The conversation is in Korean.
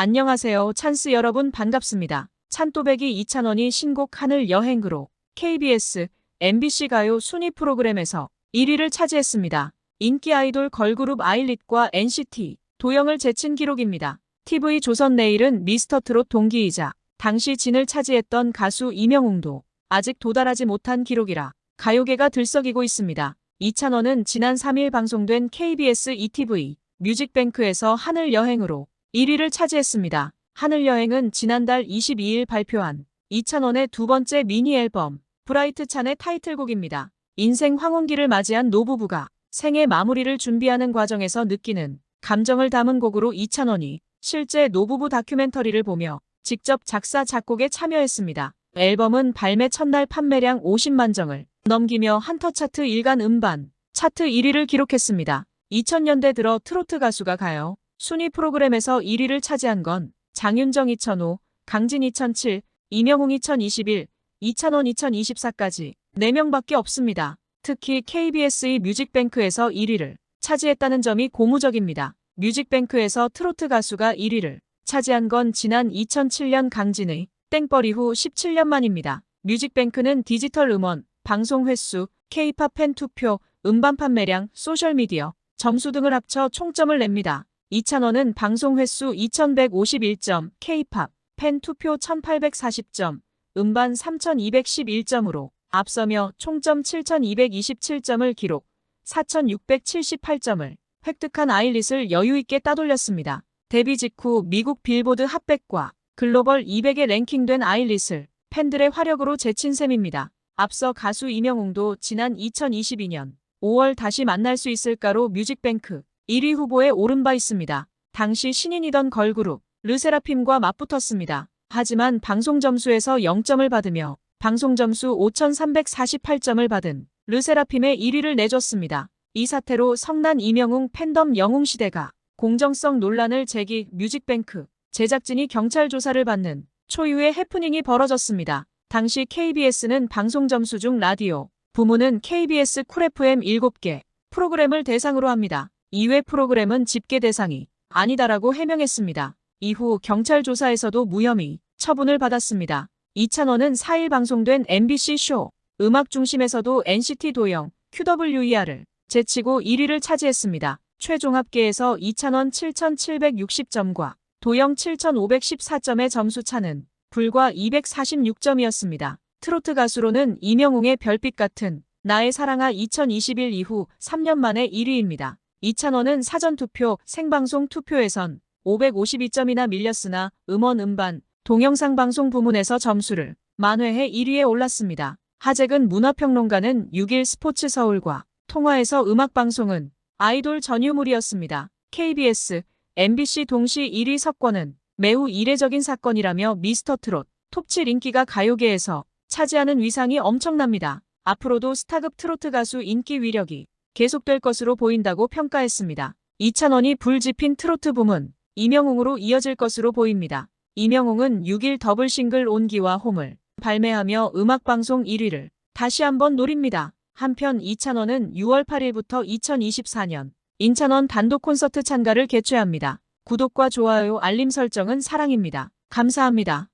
안녕하세요. 찬스 여러분 반갑습니다. 찬또배기 이찬원이 신곡 하늘 여행으로 KBS, MBC 가요 순위 프로그램에서 1위를 차지했습니다. 인기 아이돌 걸그룹 아일릿과 NCT, 도영을 제친 기록입니다. TV 조선 내일은 미스터트롯 동기이자 당시 진을 차지했던 가수 이명웅도 아직 도달하지 못한 기록이라 가요계가 들썩이고 있습니다. 이찬원은 지난 3일 방송된 KBS ETV 뮤직뱅크에서 하늘 여행으로 1위를 차지했습니다. 하늘 여행은 지난달 22일 발표한 이찬원의 두 번째 미니 앨범 브라이트 찬의 타이틀곡입니다. 인생 황혼기를 맞이한 노부부가 생애 마무리를 준비하는 과정에서 느끼는 감정을 담은 곡으로 이찬원이 실제 노부부 다큐멘터리를 보며 직접 작사 작곡에 참여했습니다. 앨범은 발매 첫날 판매량 50만 정을 넘기며 한터 차트 일간 음반 차트 1위를 기록했습니다. 2000년대 들어 트로트 가수가 가요. 순위 프로그램에서 1위를 차지한 건 장윤정 2005, 강진 2007, 이명웅 2021, 이찬원 2024까지 4명밖에 없습니다. 특히 KBS의 뮤직뱅크에서 1위를 차지했다는 점이 고무적입니다. 뮤직뱅크에서 트로트 가수가 1위를 차지한 건 지난 2007년 강진의 땡벌 이후 17년 만입니다. 뮤직뱅크는 디지털 음원, 방송 횟수, K-팝 팬 투표, 음반 판매량, 소셜미디어, 점수 등을 합쳐 총점을 냅니다. 이찬원은 방송 횟수 2151점, K-팝, 팬 투표 1840점, 음반 3211점으로 앞서며 총점 7227점을 기록, 4678점을 획득한 아일릿을 여유있게 따돌렸습니다. 데뷔 직후 미국 빌보드 핫백과 글로벌 200에 랭킹된 아일릿을 팬들의 화력으로 제친 셈입니다. 앞서 가수 이명웅도 지난 2022년 5월 다시 만날 수 있을까로 뮤직뱅크 1위 후보에 오른 바 있습니다. 당시 신인이던 걸그룹 르세라핌과 맞붙었습니다. 하지만 방송 점수에서 0점을 받으며 방송 점수 5,348점을 받은 르세라핌의 1위를 내줬습니다. 이 사태로 성난 이명웅 팬덤 영웅 시대가 공정성 논란을 제기 뮤직뱅크 제작진이 경찰 조사를 받는 초유의 해프닝이 벌어졌습니다. 당시 KBS는 방송 점수 중 라디오, 부문은 KBS 쿨 FM 7개 프로그램을 대상으로 합니다. 이외 프로그램은 집계 대상이 아니다라고 해명했습니다. 이후 경찰 조사에서도 무혐의 처분을 받았습니다. 이찬원은 4일 방송된 MBC 쇼 음악 중심에서도 NCT 도영 QWER을 제치고 1위를 차지했습니다. 최종 합계에서 이찬원 7,760점과 도영 7,514점의 점수 차는 불과 246점이었습니다. 트로트 가수로는 이명웅의 별빛 같은 나의 사랑아 2021 이후 3년 만에 1위입니다. 이찬원은 사전투표, 생방송 투표에선 552점이나 밀렸으나 음원 음반, 동영상 방송 부문에서 점수를 만회해 1위에 올랐습니다. 하재근 문화평론가는 6일 스포츠 서울과 통화에서 음악방송은 아이돌 전유물이었습니다. KBS, MBC 동시 1위 석권은 매우 이례적인 사건이라며 미스터트롯, 톱7 인기가 가요계에서 차지하는 위상이 엄청납니다. 앞으로도 스타급 트로트 가수 인기 위력이 계속될 것으로 보인다고 평가했습니다. 이찬원이 불지핀 트로트 부문, 이명웅으로 이어질 것으로 보입니다. 이명웅은 6일 더블 싱글 온기와 홈을 발매하며 음악방송 1위를 다시 한번 노립니다. 한편 이찬원은 6월 8일부터 2024년 인찬원 단독 콘서트 참가를 개최합니다. 구독과 좋아요 알림 설정은 사랑입니다. 감사합니다.